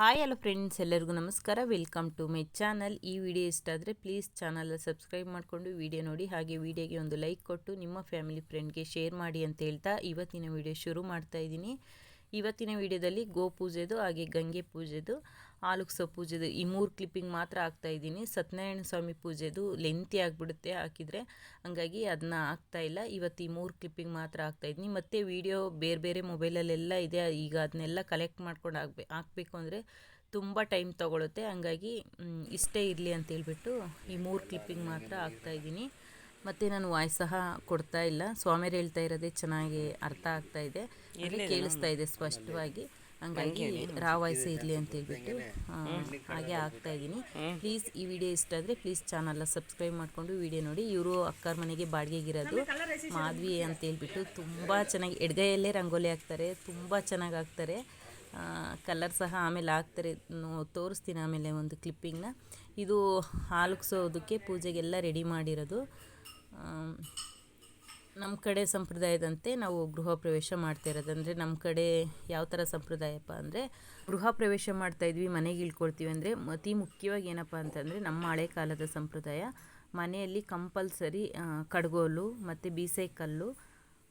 Hi hello friends ಎಲ್ಲರಿಗೂ ನಮಸ್ಕಾರ. Welcome to my channel ಈ ವಿಡಿಯೋ ಇಷ್ಟ ಆದರೆ ಪ್ಲೀಸ್ ಚಾನಲ್ ಸಬ್ಸ್ಕ್ರೈಬ್ ಮಾಡಿಕೊಂಡು ವಿಡಿಯೋ ನೋಡಿ. ಹಾಗೆ ವಿಡಿಯೋಗೆ ಒಂದು ಲೈಕ್ ಕೊಟ್ಟು ನಿಮ್ಮ ಫ್ಯಾಮಿಲಿ ಫ್ರೆಂಡ್ಗೆ ಶೇರ್ ಮಾಡಿ ಅಂತ ಹೇಳ್ತಾ ಇವತ್ತಿನ ವಿಡಿಯೋ ಶುರು ಮಾಡ್ತಾ ಇದ್ದೀನಿ. ಇವತ್ತಿನ ವಿಡಿಯೋದಲ್ಲಿ ಗೋ ಪೂಜೆದು ಹಾಗೆ ಗಂಗೆ ಪೂಜೆದು. ಆಲುಕ್ಸೋ ಪೂಜೆದು ಈ ಮೂರು ಕ್ಲಿಪ್ಪಿಂಗ್ ಮಾತ್ರ ಹಾಕ್ತಾ ಇದ್ದೀನಿ. ಸತ್ಯನಾರಾಯಣ ಸ್ವಾಮಿ ಪೂಜೆದು ಲೆಂತಿ ಆಗಿಬಿಡುತ್ತೆ ಹಾಕಿದರೆ. ಹಂಗಾಗಿ ಅದನ್ನ ಹಾಕ್ತಾ ಇಲ್ಲ. ಇವತ್ತು ಈ ಮೂರು ಕ್ಲಿಪ್ಪಿಂಗ್ ಮಾತ್ರ ಹಾಕ್ತಾ ಇದ್ದೀನಿ. ಮತ್ತು ವಿಡಿಯೋ ಬೇರೆ ಬೇರೆ ಮೊಬೈಲಲ್ಲೆಲ್ಲ ಇದೆ. ಈಗ ಅದನ್ನೆಲ್ಲ ಕಲೆಕ್ಟ್ ಮಾಡ್ಕೊಂಡು ಹಾಕ್ಬೇ ಹಾಕಬೇಕು ಅಂದರೆ ತುಂಬ ಟೈಮ್ ತೊಗೊಳುತ್ತೆ. ಹಂಗಾಗಿ ಇಷ್ಟೇ ಇರಲಿ ಅಂತೇಳ್ಬಿಟ್ಟು ಈ ಮೂರು ಕ್ಲಿಪ್ಪಿಂಗ್ ಮಾತ್ರ ಹಾಕ್ತಾ ಇದ್ದೀನಿ. ಮತ್ತು ನಾನು ವಾಯ್ಸ್ ಸಹ ಕೊಡ್ತಾ ಇಲ್ಲ. ಸ್ವಾಮಿಯರು ಹೇಳ್ತಾ ಇರೋದೇ ಚೆನ್ನಾಗಿ ಅರ್ಥ ಆಗ್ತಾ ಇದೆ. ಕೇಳಿಸ್ತಾ ಇದೆ ಸ್ಪಷ್ಟವಾಗಿ. ಹಂಗಾಗಿ ರಾ ವಾಯ್ಸ್ ಇರಲಿ ಅಂತ ಹೇಳ್ಬಿಟ್ಟು ಹಾಗೆ ಆಗ್ತಾ ಇದ್ದೀನಿ ಪ್ಲೀಸ್ ಈ ವಿಡಿಯೋ ಇಷ್ಟ ಆದರೆ ಪ್ಲೀಸ್ ಚಾನಲ್ನ ಸಬ್ಸ್ಕ್ರೈಬ್ ಮಾಡಿಕೊಂಡು ವಿಡಿಯೋ ನೋಡಿ. ಇವರು ಅಕ್ಕರ ಮನೆಗೆ ಬಾಡಿಗೆಗಿರೋದು ಮಾಧವಿ ಅಂತ ಹೇಳ್ಬಿಟ್ಟು ತುಂಬ ಚೆನ್ನಾಗಿ ಎಡ್ಗೈಯಲ್ಲೇ ರಂಗೋಲಿ ಹಾಕ್ತಾರೆ. ತುಂಬ ಚೆನ್ನಾಗಿ ಹಾಕ್ತಾರೆ. ಕಲರ್ ಸಹ ಆಮೇಲೆ ಹಾಕ್ತಾರೆ. ತೋರಿಸ್ತೀನಿ ಆಮೇಲೆ ಒಂದು ಕ್ಲಿಪ್ಪಿಂಗ್ನ ಇದು ಹಾಲುಗ್ಸೋದಕ್ಕೆ ಪೂಜೆಗೆಲ್ಲ ರೆಡಿ ಮಾಡಿರೋದು. ನಮ್ಮ ಕಡೆ ಸಂಪ್ರದಾಯದಂತೆ ನಾವು ಗೃಹ ಪ್ರವೇಶ ಮಾಡ್ತಾ ಇರೋದಂದರೆ ನಮ್ಮ ಕಡೆ ಯಾವ ಥರ ಸಂಪ್ರದಾಯಪ್ಪ ಅಂದರೆ ಗೃಹ ಪ್ರವೇಶ ಮಾಡ್ತಾ ಇದ್ವಿ, ಮನೆಗೆ ಇಳ್ಕೊಳ್ತೀವಿ ಅಂದರೆ ಅತಿ ಮುಖ್ಯವಾಗಿ ಏನಪ್ಪ ಅಂತಂದರೆ ನಮ್ಮ ಹಳೆ ಕಾಲದ ಸಂಪ್ರದಾಯ. ಮನೆಯಲ್ಲಿ ಕಂಪಲ್ಸರಿ ಕಡ್ಗೋಲು ಮತ್ತು ಬೀಸೆಕಲ್ಲು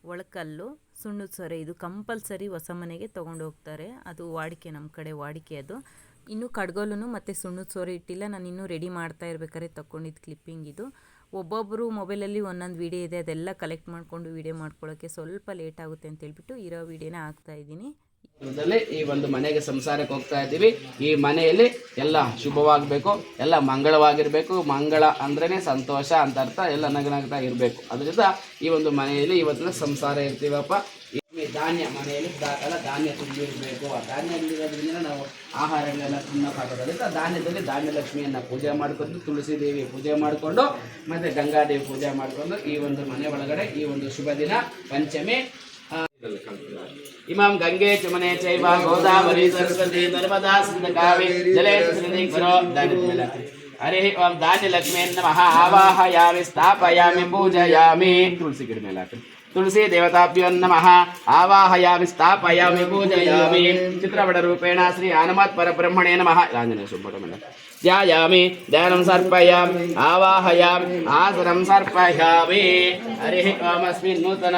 ಒಳಕಲ್ಲು, ಸುಣ್ಣದ ಸೊರೆ, ಇದು ಕಂಪಲ್ಸರಿ ಹೊಸ ಮನೆಗೆ ತೊಗೊಂಡು ಹೋಗ್ತಾರೆ ಅದು ವಾಡಿಕೆ ನಮ್ಮ ಕಡೆ ವಾಡಿಕೆ ಅದು. ಇನ್ನು ಕಡ್ಗೋಲು ಮತ್ತು ಸುಣ್ಣದ ಸೋರಿ ಇಟ್ಟಿಲ್ಲ. ನಾನು ಇನ್ನೂ ರೆಡಿ ಮಾಡ್ತಾ ಇರ್ಬೇಕಾದ್ರೆ ತಗೊಂಡಿದ್ದು ಕ್ಲಿಪ್ಪಿಂಗ್ ಇದು. ಒಬ್ಬೊಬ್ಬರು ಮೊಬೈಲಲ್ಲಿ ಒಂದೊಂದು ವೀಡಿಯೋ ಇದೆ, ಅದೆಲ್ಲ ಕಲೆಕ್ಟ್ ಮಾಡಿಕೊಂಡು ವೀಡಿಯೋ ಮಾಡ್ಕೊಳ್ಳೋಕ್ಕೆ ಸ್ವಲ್ಪ ಲೇಟ್ ಆಗುತ್ತೆ ಅಂತ ಹೇಳ್ಬಿಟ್ಟು ಇರೋ ವೀಡಿಯೋನ ಹಾಕ್ತಾ ಇದ್ದೀನಿ. ಈ ಒಂದು ಮನೆಗೆ ಸಂಸಾರಕ್ಕೆ ಹೋಗ್ತಾ ಇದ್ದೀವಿ. ಈ ಮನೆಯಲ್ಲಿ ಎಲ್ಲ ಶುಭವಾಗಬೇಕು, ಎಲ್ಲ ಮಂಗಳವಾಗಿರಬೇಕು. ಮಂಗಳ ಅಂದ್ರೇ ಸಂತೋಷ ಅಂತ ಅರ್ಥ, ಎಲ್ಲ ನಗನಗ್ತಾ ಇರಬೇಕು. ಅದರಿಂದ ಈ ಒಂದು ಮನೆಯಲ್ಲಿ ಇವತ್ತಿನ ಸಂಸಾರ ಇರ್ತೀವಪ್ಪ. ಧಾನ್ಯ ಮನೆಯಲ್ಲಿ ದಾಖಲ, ಧಾನ್ಯ ತುಂಬಿರಬೇಕು ಆ ಧಾನ್ಯ ಇಲ್ಲಿರೋದ್ರಿಂದ ನಾವು ಆಹಾರಗಳೆಲ್ಲ ತಿನ್ನೋಕ್ಕಾಗೋದ್ರಿಂದ ಧಾನ್ಯದಲ್ಲಿ ಧಾನ್ಯ ಲಕ್ಷ್ಮಿಯನ್ನ ಪೂಜೆ ಮಾಡಿಕೊಂಡು, ತುಳಸಿ ದೇವಿ ಪೂಜೆ ಮಾಡಿಕೊಂಡು, ಮತ್ತೆ ಗಂಗಾದೇವಿ ಪೂಜೆ ಮಾಡಿಕೊಂಡು ಈ ಒಂದು ಮನೆ ಒಳಗಡೆ ಈ ಒಂದು ಶುಭ ದಿನ, ಪಂಚಮಿ ಇಮಾಮ್ ಇಮಾಂ ಗಂಗೆ ಚಮನೆ ಚೈವ ಗೋದಾವರಿ ಸರಸ್ವತಿ ನರ್ಮದಾ ಸಿಂಧ ಕಾವೇರಿ ಜಲೇ ಸನ್ನಿಧಿ ಕರೋ ಧಾನ್ಯದ ಮೇಲೆ ಹಾಕ್ರಿ. ಹರಿ ಓಂ ಧಾನ್ಯ ಲಕ್ಷ್ಮೀ ನಮಃ, ಆವಾಹಯಾಮಿ, ಸ್ಥಾಪಯಾಮಿ, ಪೂಜಯಾಮಿ ತುಳಸಿ ಗಿಡ ಮೇಲೆ ಹಾಕ್ರಿ. तुलसी देवताभ्यो नमः आवाहयामि, स्थापयामि, पूजयामि। चित्रपटरूपेण श्री हनुमत् परब्रह्मणे नमः। राञ्जनेय सुब्रह्मण्य ध्यायामि ध्यानं सर्पयामि आवाहयामि आसनं सर्पयामि हरिः ओमस्मिन् नूतन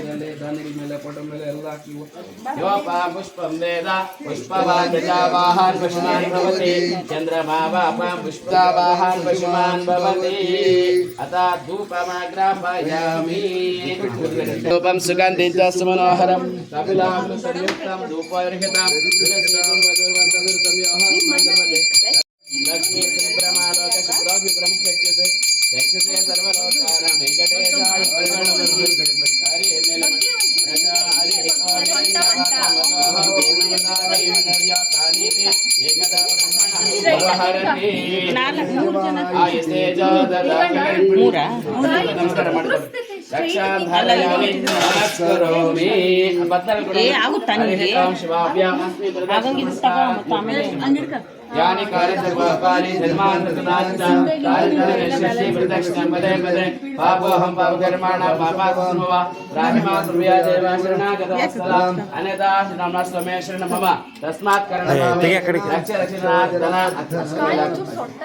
ಪುಷ್ಪವಾನ್ ವೃಂದಾವನ್ ಭವತಿ ಧಾನ್ಯಗಳ ಮೇಲೆ ಫೋಟೋ ಮೇಲೆ ಎಲ್ಲ ಹಾಕಿ ಯೋಪ ಪುಷ್ಪಂ ವೇದ ಪುಷ್ಪವಾನ್ ವೃಂದಾವಾಹಾನ್ ಪಶುಮಾನ್ ಭವತಿ ಚಂದ್ರಮಾ ವಾಪಾಂ ಪುಷ್ಪಾವಾಹಾನ್ ಪಶುಮಾನ್ ಭವತಿ ಅತ ಧೂಪಮಾಗ್ರಾಪಯಾಮಿ ಧೂಪಂ ಸುಗಂಧಿಂ ಚ ಸುಮನೋಹರಂ ಕಪಿಲಾಂ ಸಂಯುಕ್ತಂ ಧೂಪರ್ಹಿತಂ ತುಳಸೀ ಲಕ್ಷ್ಮೀ ಸುಬ್ರಹ್ಮಲೋಕ ಶುಕ್ರೋ ವಿಭ್ರಮ ಚಕ್ಷತೆ ಚಕ್ಷತೆ ಸರ್ವಲೋಕಾನಾಂ ಯಾನಿ ಕಾರ್ಯಸರ್ವಕಾರಿ ಧರ್ಮಾಂತಕದಾಚ ಕಾರ್ಯಕರ್ಮಶ್ರೀ ಪ್ರದಕ್ಷಿಣಂ ಪದೇ ಪದೇ ಪಾಪೋಹಂ ಪಾಪಕರ್ಮಾಣ ಪಾಪಾತ್ಮವ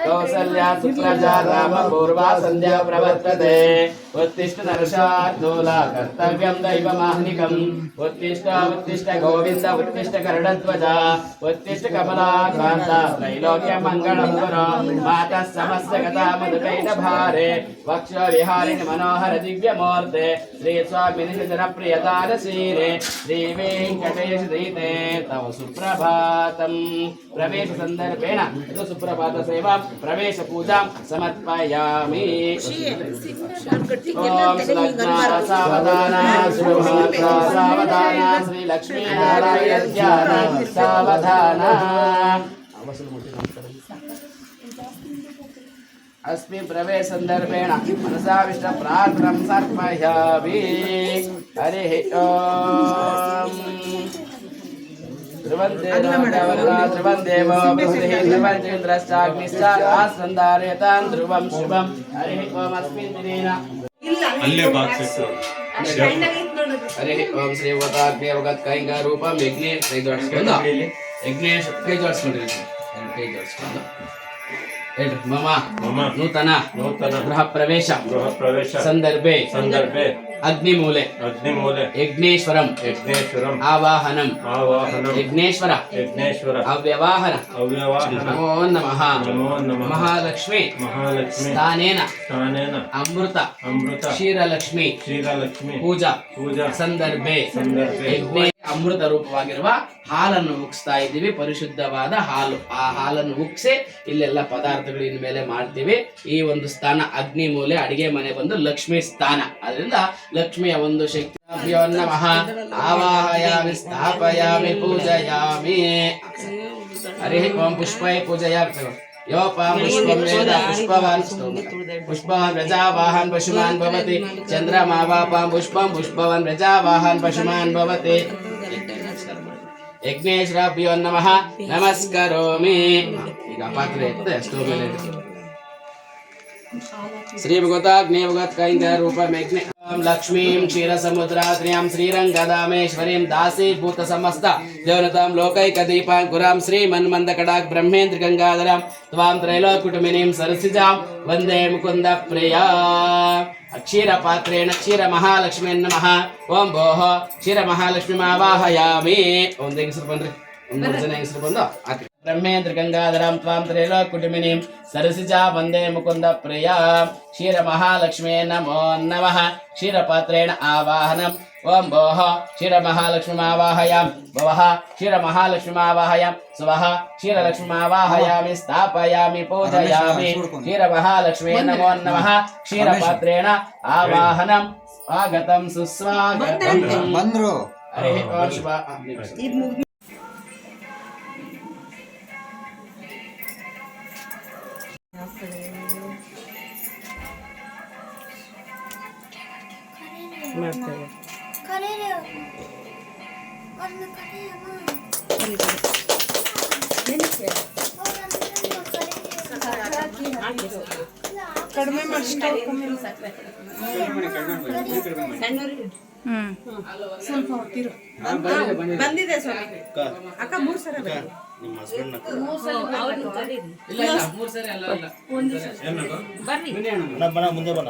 కౌసల్యా శుక్లజా రామ పూర్వా సంధ్యా ప్రవర్తతే ఉత్తిష్ట నరశార్దూల కర్తవ్యం దైవమాహ్నికం ఉత్తిష్ట ఉత్తిష్ట గోవింద ఉత్తిష్ట కరుణధ్వజ ఉత్తిష్ట కమలాకాంత త్రైలోక్య మంగళం మాత సమస్త కథా మధుకైట భారే వక్ష విహారిణి మనోహర దివ్యమూర్తే శ్రీ స్వామి జనప్రియతారసీరే శ్రీ వెంకటేశ దయితే తవ సుప్రభాతం. ప్రవేశ సందర్భేణ ఏదో సుప్రభాత సేవ ప్రవేశ పూజాం సమర్పయామి. ఓం శ్రీ లక్ష్మీనారాయణ సావధానా. అవసరం अस्मिन् प्रवेशसन्दर्भेण मनसाविष्ट प्रार्थनं समर्पयामि हरिः ॐ ध्रुवन्ते राजवरा ध्रुवन्देवो बृहतिः ध्रुवन्तीन्द्रश्चाग्निश्चासन्धारयतां ध्रुवं शुभं हरिः ॐ अस्मिन् दिनेन ಅಲ್ಲೇ ಬಾಕ್ಸ್ ಇಟ್ಟು ಹರಿः ॐ ಶ್ರೀ ವತಾಗ್ನೇವಗತ್ ಕೈಂಗ ರೂಪಂ ಯಜ್ಞೇಶ್ ಕೈ ಜೋಡಿಸ್ಕೊಂಡು ಯಜ್ಞೇಶ್ ಕೈ ಜೋಡಿಸ್ಕೊಂಡ್ರಿ ಎರಡು ಕೈ ಜೋಡಿಸ್ಕೊಂಡು ಹೇಳ್ರಿ ಮಮ ಮಮ ನೂತನ ನೂತನ ಗೃಹ ಪ್ರವೇಶ ಗೃಹ ಪ್ರವೇಶ ಸಂದರ್ಭೆ ಸಂದರ್ಭೆ ಅಗ್ನಿಮೂಲೆ ಅಗ್ನಿಮೂಲೆ ಯಜ್ಞೇಶ್ವರಂ ಯಜ್ಞೇಶ್ವರಂ ಆವಾಹನಂ ಆವಾಹನಂ ಯಜ್ಞೇಶ್ವರ ಯಜ್ಞೇಶ್ವರ ಅವ್ಯವಾಹನ ಅವ್ಯವಾಹನ ನಮೋ ನಮಃ ನಮೋ ನಮಃ ಮಹಾಲಕ್ಷ್ಮಿ ಮಹಾಲಕ್ಷ್ಮಿ ಸ್ಥಾನೇನ ಸ್ಥಾನೇನ ಅಮೃತ ಅಮೃತ ಕ್ಷೀರಲಕ್ಷ್ಮಿ ಶ್ರೀಲಕ್ಷ್ಮಿ ಪೂಜಾ ಪೂಜಾ ಸಂದರ್ಭೆ ಸಂದರ್ಭೆ ಯಜ್ಞ ಅಮೃತ ರೂಪವಾಗಿರುವ ಹಾಲನ್ನು ಉಕ್ಸ್ತಾ ಇದ್ದೀವಿ ಪರಿಶುದ್ಧವಾದ ಹಾಲು ಆ ಹಾಲನ್ನು ಉಕ್ಸಿ ಇಲ್ಲೆಲ್ಲ ಪದಾರ್ಥಗಳು ಇನ್ಮೇಲೆ ಮಾಡ್ತೀವಿ ಈ ಒಂದು ಸ್ಥಾನ ಅಗ್ನಿ ಮೂಲೆ ಅಡಿಗೆ ಮನೆ ಬಂದು ಲಕ್ಷ್ಮಿ ಸ್ಥಾನ ಅದರಿಂದ ಲಕ್ಷ್ಮಿಯ ಒಂದು ಶಕ್ತಿ ಅಭ್ಯೋ ನಮಃ ಆವಾಹಯಾಮಿ ಸ್ಥಾಪಯಾಮಿ ಪೂಜಯಾಮಿ ಹರಿ ಓಂ ಪುಷ್ಪೈ ಪೂಜಯಾಮಿ ಯೋಪಾಂ ಪುಷ್ಪಂ ವೇದ ಪುಷ್ಪವಾನ್ पुष्पवान् व्रजावाहन् पशुमान् भवति चन्द्रमावापां पुष्पं पुष्पवान् व्रजावाहन् पशुमान् भवति ಯಜ್ಞೇಶ್ವರಾಭ್ಯೋ ನಮಃ ನಮಸ್ಕರೋಮಿ ಈಗ ಪಾತ್ರೆ ಎತ್ತೆ ಸ್ಟೋವ್ ಮೇಲೆ ಇಡಿ. ಶ್ರೀ ಭಗವತಾಗ್ನೇವಗತ್ ಕೈಂದ ರೂಪಂ ಯಜ್ಞ ಓಂ ಲಕ್ಷ್ಮೀಂ ಕ್ಷೀರಸಮುದ್ರಾತ್ರ್ಯಾಂ ಶ್ರೀರಂಗದಾಮೇಶ್ವರೀಂ ದಾಸೀಭೂತ ಸಮಸ್ತ ದೇವನತಾಂ ಲೋಕೈಕ ದೀಪಾಂಕುರಾಂ ಶ್ರೀ ಮನ್ಮಂದ ಕಡಾಕ್ ಬ್ರಹ್ಮೇಂದ್ರ ಗಂಗಾಧರಾಂ ತ್ವಾಂ ತ್ರೈಲೋಕುಟುಮಿನಿಂ ಸರಸಿಜಾಂ ವಂದೇ ಮುಕುಂದ ಪ್ರಿಯಾ ಕ್ಷೀರ ಪಾತ್ರೇಣ ಕ್ಷೀರ ಮಹಾಲಕ್ಷ್ಮೀ ನಮಃ ಓಂ ಭೋಹ ಕ್ಷೀರ ಮಹಾಲಕ್ಷ್ಮಿ ಆವಾಹಯಾಮಿ ಒಂದು ಹೆಂಗಸರು ಬನ್ರಿ ಒಂದು ಮೂರು ಜನ ಹೆಂಗಸರು ಬಂದು ಹಾಕಿ బ్రహ్మేంద్ర గంగాధరం త్వాం త్రిలో కుటుంబిని సరసిజా వందే ముకుంద ప్రియా క్షీర మహాలక్ష్మే నమో నమ క్షీరపాత్రేణ ఆవాహనం ఓం భోహ క్షీరమహాలక్ష్మీమావాహయాం భవః క్షీరమహాలక్ష్మీమావాహయాం స్వః క్షీరలక్ష్మివాహయామి స్థాపయామి పూజయామి క్షీరమహాలక్ష్మే నమో నమ క్షీరపాత్రేణ ఆవాహనం స్వాగతం సుస్వాగతం ಕರೀಯಮ್ಮ ಕಡಿಮೆ ಮಾಡಿ ಸ್ವಲ್ಪ ಹೊತ್ತಿರು. ಬಂದಿದೆ ಸ್ವಾಮಿ. ಅಕ್ಕ ಮೂರ್ ಸಲ ಅಲ್ಲ ಮುಂದೆ ಬನ್ನ.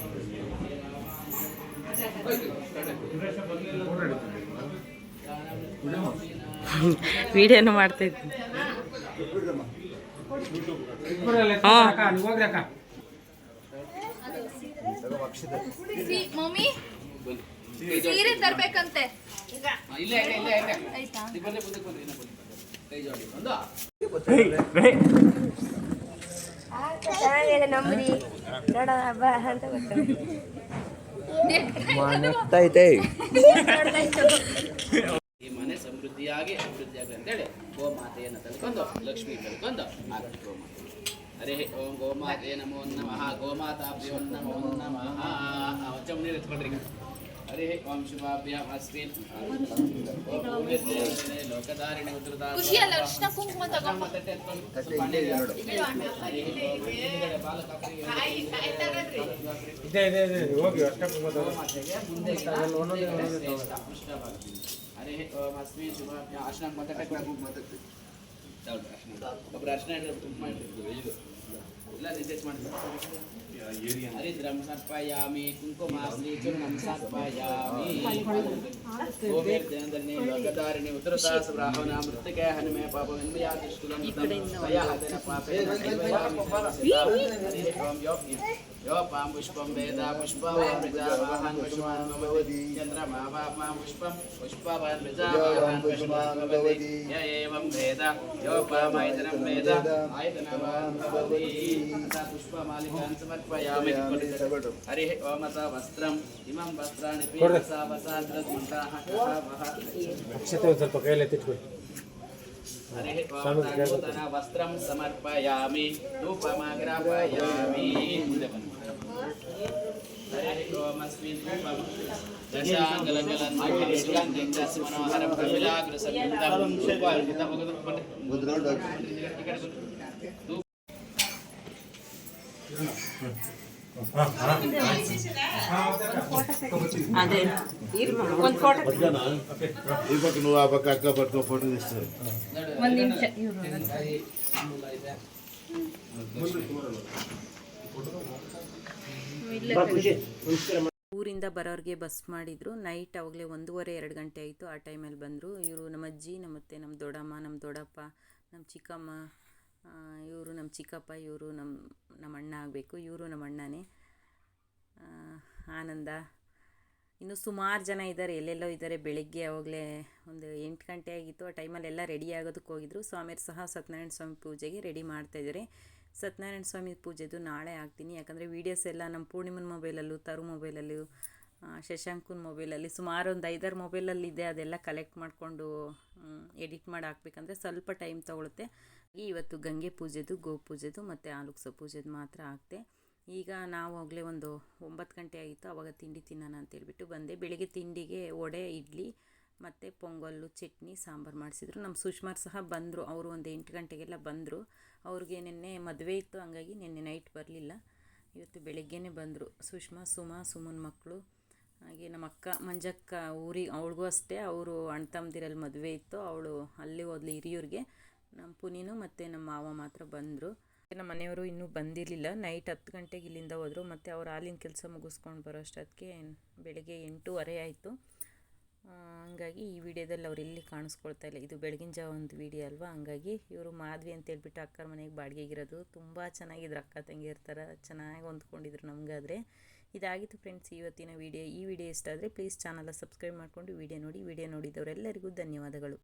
ವಿಡಿಯೋನು ಮಾಡ್ತಾ ಇದ್ದೀನಿ. ಸೀರೆ ತರ್ಬೇಕಂತೆ. ನಮ್ರಿ ನೋಡೋಣ ಇಲ್ಲೇ ಅಂತ ನೀವು ಅಂತ ಈ ಮನೆ ಸಮೃದ್ಧಿಯಾಗಿ ಅಭಿವೃದ್ಧಿಯಾಗಲಿ ಅಂತೇಳಿ ಗೋಮಾತೆಯನ್ನು ತಳ್ಕೊಂಡು, ಲಕ್ಷ್ಮಿ ತಳ್ಕೊಂಡು ಆಗಲಿ ಗೋಮಾತೆ. ಅರೆ ಓಂ ಗೋಮಾತೆ ನಮೋ ನಮಃ, ಗೋಮಾತಾಭ್ಯೋ ನಮೋ ನಮಃ. ಚಮ್ಮನಿ ಎತ್ಕೊಳ್ರಿ ಈಗ ಹರಿ ಓಂ ಶುಭಾಭ್ಯಾಂ ಅಸ್ಮಿನ್ ಲೋಕಧಾರಿಣಿ ಉದ್ರತಾ ಖುಷಿ ಅಲ್ಲ ಅರ್ಶಿನ ಕುಂಕುಮ ತಗೊಂಡು ತಟ್ಟೆ ಎತ್ಕೊಂಡು ಸ್ವಲ್ಪ ಹಣ್ಣೆ ಇದೆ. ಹರಿ ಓಂ ಹಿಂದ್ಗಡೆ ಬಾಲಕಾಪ್ರಿಗೆ ಗೋಮಾತೆಗೆ ಮುಂದೆ ಶ್ರೇಷ್ಠ ಪುಷ್ಟಭಾಗ. ಹರಿ ಓಂ ಅಸ್ಮಿ ಶುಭಾಭ್ಯ ಅರ್ಶನ ಮಾತಾಡಕ್ಕೆ ಕುಂಕುಮ ಮಾತಾಡ್ತೀವಿ ಹೌದು ಅರ್ಶನ ಒಬ್ರು ಅರ್ಶನ ಇದ್ರೆ ಕುಂಕುಮ ಇಟ್ಟಿರ್ತೀವಿ ಇದು ಇಲ್ಲ ರಿಜೆಕ್ಟ್ ಮಾಡ್ತೀವಿ हरिद्रम सर्पयामी कुङ्कुमाश्रीचूर्णं सर्पयामि ओमेर्जनदने लोकधारिणि उतरता सुब्राह्मणा मृत्तिके हनुमे पापविन्मया दुष्कुलं तया हतेन पापेन ॐ योग्यम् యోపాం పుష్పం వేద పుష్పవాన్ పుష్మానుభవతి చంద్రమాపాం పుష్పం పుష్పవాన్ ప్రజావాన్ పుష్మానుభవతి ఏం వేద యోపామాయతనం వేద ఆయతనమానుభవతి పుష్పమాలికాన్ సమర్పయామి హరి ఓమత వస్త్రం ఇమం వస్త్రాన్ని పీడసా వసాద్రద్మంతాః కహావః అక్షతో స్వల్ప కైలెత్తిట్టుకోండి వస్త్రం సమర్పయామి ధూపమాగ్రాపయామి ఈ పక్క నువ్వు ఆ పక్క అక్క పట్టుకో ఫోటో తీస్తారు ముందు ಊರಿಂದ ಬರೋರಿಗೆ ಬಸ್ ಮಾಡಿದ್ರು. ನೈಟ್ ಅವಾಗಲೇ ಒಂದೂವರೆ ಎರಡು ಗಂಟೆ ಆಯಿತು. ಆ ಟೈಮಲ್ಲಿ ಬಂದರು. ಇವರು ನಮ್ಮ ಅಜ್ಜಿ ನಮ್ಮ ಮತ್ತೆ ನಮ್ಮ ದೊಡ್ಡಮ್ಮ ನಮ್ಮ ದೊಡ್ಡಪ್ಪ ನಮ್ಮ ಚಿಕ್ಕಮ್ಮ ಇವರು ನಮ್ಮ ಚಿಕ್ಕಪ್ಪ ಇವರು ನಮ್ಮ ನಮ್ಮ ಅಣ್ಣ ಆಗಬೇಕು. ಇವರು ನಮ್ಮ ಅಣ್ಣನೇ. ಆನಂದ. ಇನ್ನು ಸುಮಾರು ಜನ ಇದ್ದಾರೆ. ಎಲ್ಲೆಲ್ಲೋ ಇದ್ದಾರೆ. ಬೆಳಿಗ್ಗೆ ಅವಾಗಲೇ ಒಂದು ಎಂಟು ಗಂಟೆ ಆಗಿತ್ತು. ಆ ಟೈಮಲ್ಲಿ ಎಲ್ಲ ರೆಡಿ ಆಗೋದಕ್ಕೆ ಹೋಗಿದ್ರು. ಸ್ವಾಮಿಯರು ಸಹ ಸತ್ಯನಾರಾಯಣ ಸ್ವಾಮಿ ಪೂಜೆಗೆ ರೆಡಿ ಮಾಡ್ತಾಯಿದ್ದಾರೆ ಸತ್ಯನಾರಾಯಣ ಸ್ವಾಮಿ ಪೂಜೆದು ನಾಳೆ ಆಗ್ತೀನಿ. ಯಾಕಂದರೆ ವೀಡಿಯೋಸ್ ಎಲ್ಲ ನಮ್ಮ ಪೂರ್ಣಿಮನ ಮೊಬೈಲಲ್ಲೂ ತರು ಮೊಬೈಲಲ್ಲೂ ಶಶಾಂಕನ ಮೊಬೈಲಲ್ಲಿ ಸುಮಾರು ಒಂದು ಐದಾರು ಮೊಬೈಲಲ್ಲಿ ಇದೆ. ಅದೆಲ್ಲ ಕಲೆಕ್ಟ್ ಮಾಡಿಕೊಂಡು ಎಡಿಟ್ ಮಾಡಿ ಹಾಕ್ಬೇಕಂದ್ರೆ ಸ್ವಲ್ಪ ಟೈಮ್ ತೊಗೊಳುತ್ತೆ. ಇವತ್ತು ಗಂಗೆ ಪೂಜೆದು, ಗೋ ಪೂಜೆದು ಮತ್ತು ಆಲುಕ್ಸ ಪೂಜೆದು ಮಾತ್ರ ಆಗ್ತೆ. ಈಗ ನಾವು ಆಗಲೇ ಒಂದು ಒಂಬತ್ತು ಗಂಟೆ ಆಗಿತ್ತು ಆವಾಗ ತಿಂಡಿ ತಿನ್ನೋಣ ಅಂತೇಳ್ಬಿಟ್ಟು ಬಂದೆ. ಬೆಳಿಗ್ಗೆ ತಿಂಡಿಗೆ ವಡೆ, ಇಡ್ಲಿ ಮತ್ತು ಪೊಂಗಲ್ಲು, ಚಟ್ನಿ, ಸಾಂಬಾರು ಮಾಡಿಸಿದ್ರು. ನಮ್ಮ ಸುಷ್ಮಾರ್ ಸಹ ಬಂದರು. ಅವರು ಒಂದು ಎಂಟು ಗಂಟೆಗೆಲ್ಲ ಬಂದರು. ಅವ್ರಿಗೆ ನಿನ್ನೆ ಮದುವೆ ಇತ್ತು. ಹಂಗಾಗಿ ನಿನ್ನೆ ನೈಟ್ ಬರಲಿಲ್ಲ. ಇವತ್ತು ಬೆಳಗ್ಗೆನೇ ಬಂದರು. ಸುಷ್ಮಾ, ಸುಮಾ, ಸುಮನ್ ಮಕ್ಕಳು ಹಾಗೆ ನಮ್ಮ ಅಕ್ಕ ಮಂಜಕ್ಕ ಊರಿಗೆ ಅವಳಿಗೂ ಅಷ್ಟೇ. ಅವರು ಅಣ್ಣ ತಮ್ಮದಿರಲ್ಲಿ ಮದುವೆ ಇತ್ತು. ಅವಳು ಅಲ್ಲಿ ಹೋದ್ಲು ಹಿರಿಯೂರಿಗೆ. ನಮ್ಮ ಪುನೀನು ಮತ್ತು ನಮ್ಮ ಮಾವ ಮಾತ್ರ ಬಂದರು. ನಮ್ಮ ಮನೆಯವರು ಇನ್ನೂ ಬಂದಿರಲಿಲ್ಲ. ನೈಟ್ ಹತ್ತು ಗಂಟೆಗೆ ಇಲ್ಲಿಂದ ಹೋದರು. ಮತ್ತು ಅವ್ರು ಹಾಲಿನ ಕೆಲಸ ಮುಗಿಸ್ಕೊಂಡು ಬರೋ ಅಷ್ಟೊತ್ತಿಗೆ ಬೆಳಗ್ಗೆ ಎಂಟೂವರೆ ಆಯಿತು. ಹಂಗಾಗಿ ಈ ವಿಡಿಯೋದಲ್ಲಿ ಅವ್ರು ಇಲ್ಲಿ ಕಾಣಿಸ್ಕೊಳ್ತಾ ಇಲ್ಲ. ಇದು ಬೆಳಗಿನ ಜಾವ ಒಂದು ವಿಡಿಯೋ ಅಲ್ವಾ? ಹಂಗಾಗಿ ಇವರು ಮಾಧವಿ ಅಂತ ಹೇಳ್ಬಿಟ್ಟು ಅಕ್ಕರ ಮನೆಗೆ ಬಾಡಿಗೆಗಿರೋದು ತುಂಬ ಚೆನ್ನಾಗಿದ್ರು ಅಕ್ಕ ತಂಗಿ ಥರ ಚೆನ್ನಾಗಿ ಹೊಂದ್ಕೊಂಡಿದ್ರು ನಮಗಾದರೆ. ಇದಾಗಿತ್ತು ಫ್ರೆಂಡ್ಸ್ ಇವತ್ತಿನ ವಿಡಿಯೋ. ಈ ವಿಡಿಯೋ ಇಷ್ಟ ಆದರೆ ಪ್ಲೀಸ್ ಚಾನಲ್ನ ಸಬ್ಸ್ಕ್ರೈಬ್ ಮಾಡಿಕೊಂಡು ವಿಡಿಯೋ ನೋಡಿ, ವಿಡಿಯೋ ನೋಡಿದವರೆಲ್ಲರಿಗೂ ಧನ್ಯವಾದಗಳು.